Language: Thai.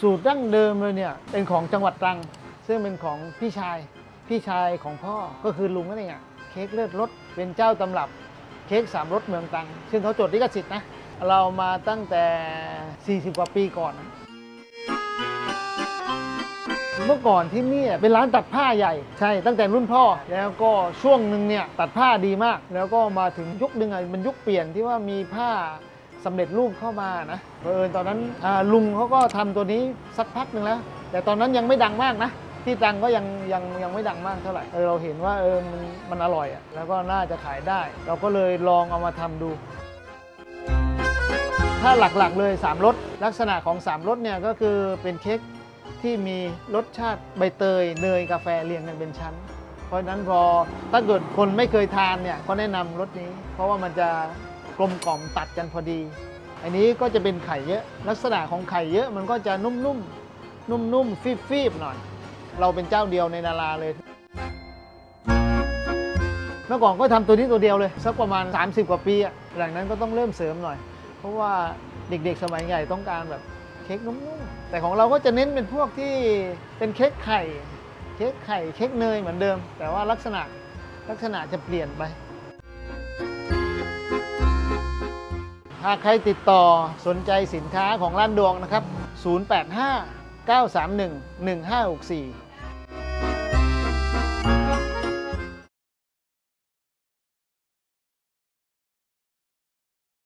สูตรดั้งเดิมเลยเนี่ยเป็นของจังหวัดตรัง ซึ่งเป็นของพี่ชาย พี่ชายของพ่อก็คือลุงนั่นเองอะเค้กเลือดรสเป็นเจ้าตำรับเค้กสามรสเมืองตรัง ซึ่งเขาจดลิขสิทธิ์นะ เรามาตั้งแต่ 40 กว่าปีก่อน เมื่อก่อนที่นี่เป็นร้านตัดผ้าใหญ่ ใช่ตั้งแต่รุ่นพ่อ แล้วก็ช่วงหนึ่งเนี่ยตัดผ้าดีมาก แล้วก็มาถึงยุคหนึ่งอะมันยุคเปลี่ยนที่ว่ามีผ้า สำเร็จรูปเข้ามานะเออตอนนั้นลุงเขาก็ทำตัวนี้สักพักหนึ่งแล้ว แต่ตอนนั้นยังไม่ดังมากนะที่ดังก็ยังยังยังไม่ดังมากเท่าไหร่เออเราเห็นว่าเออมันมันอร่อยอะแล้วก็น่าจะขายได้ เราก็เลยลองเอามาทำดู ถ้าหลักๆเลย 3รสลักษณะของ 3รสเนี่ยก็คือเป็นเค้กที่มีรสชาติใบเตยเนยกาแฟเรียงกันเป็นชั้น เพราะฉะนั้นพอถ้าเกิดคนไม่เคยทานเนี่ยก็แนะนำรสนี้ เพราะว่ามันจะ กลมกล่อมตัดกันพอดี อันนี้ก็จะเป็นไข่เยอะ ลักษณะของไข่เยอะมันก็จะนุ่มๆ นุ่มๆ ฟีบๆ หน่อย เราเป็นเจ้าเดียวในนาราเลย เมื่อก่อนก็ทำตัวนี้ตัวเดียวเลย สักประมาณ 30 กว่าปีอะหลังนั้นก็ต้องเริ่มเสริมหน่อย เพราะว่าเด็กๆ สมัยใหญ่ต้องการแบบเค้กนุ่มๆ แต่ของเราก็จะเน้นเป็นพวกที่เป็นเค้กไข่ เค้กไข่ เค้กเนยเหมือนเดิม แต่ว่าลักษณะลักษณะจะเปลี่ยนไป หากใครติดต่อสนใจสินค้าของร้านดวงนะครับ 085 931 1564